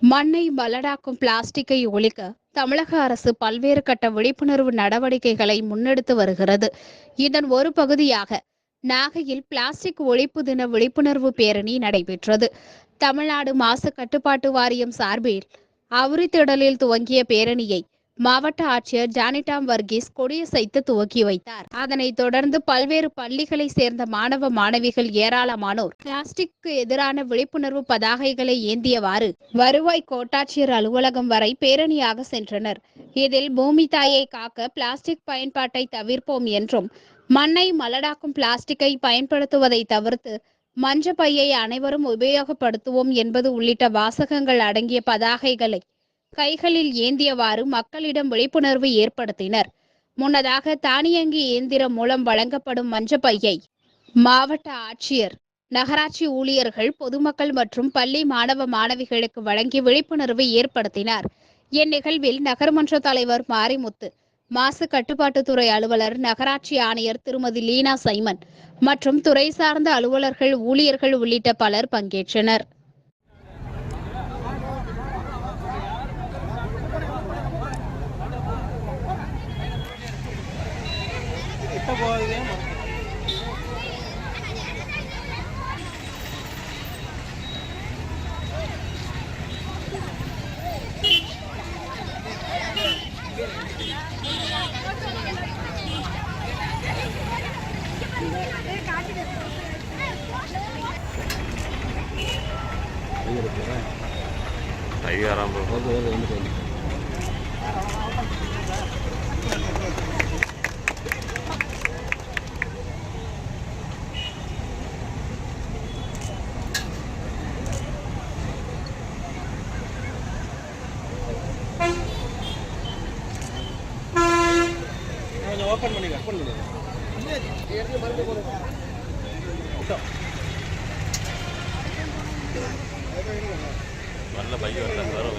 மண்ணை மலடாக்கும் பிளாஸ்டிக்கை ஒழிக்க தமிழக அரசு பல்வேறு கட்ட விழிப்புணர்வு நடவடிக்கைகளை முன்னெடுத்து வருகிறது. இதன் ஒரு பகுதியாக நாகையில் பிளாஸ்டிக் ஒழிப்பு தின விழிப்புணர்வு பேரணி நடைபெற்றது. தமிழ்நாடு மாசு கட்டுப்பாட்டு வாரியம் சார்பில் அவுரித்திடலில் துவங்கிய பேரணியை மாவட்ட ஆட்சியர் ஜானிடாம் வர்கீஸ் கொடியசைத்து துவக்கி வைத்தார். அதனைத் தொடர்ந்து பல்வேறு பள்ளிகளை சேர்ந்த மாணவ மாணவிகள் ஏராளமானோர் பிளாஸ்டிக்கு எதிரான விழிப்புணர்வு பதாகைகளை ஏந்தியவாறு வருவாய் கோட்டாட்சியர் அலுவலகம் வரை பேரணியாக சென்றனர். இதில் பூமி தாயை காக்க பிளாஸ்டிக் பயன்பாட்டை தவிர்ப்போம் என்றும் மண்ணை மலடாக்கும் பிளாஸ்டிக்கை பயன்படுத்துவதை தவிர்த்து மஞ்ச பையை அனைவரும் உபயோகப்படுத்துவோம் என்பது உள்ளிட்ட வாசகங்கள் அடங்கிய பதாகைகளை கைகளில் ஏந்தியவாறு மக்களிடம் விழிப்புணர்வு ஏற்படுத்தினர். முன்னதாக தானியங்கி இயந்திரம் மூலம் வழங்கப்படும் மஞ்சப்பையை மாவட்ட ஆட்சியர் நகராட்சி ஊழியர்கள் பொதுமக்கள் மற்றும் பள்ளி மாணவ மாணவிகளுக்கு வழங்கி விழிப்புணர்வு ஏற்படுத்தினார். இந்நிகழ்வில் நகர்மன்ற தலைவர் மாரிமுத்து மாசு கட்டுப்பாட்டுத்துறை அலுவலர் நகராட்சி ஆணையர் திருமதி லீனா சைமன் மற்றும் துறை சார்ந்த அலுவலர்கள் ஊழியர்கள் உள்ளிட்ட பலர் பங்கேற்றனர். போகுது. ஐயாயிரம் ரூபாய் கொஞ்சம் ஓப்பன் பண்ணி கட் பண்ணுங்க நல்ல பையன் வரல வரும்.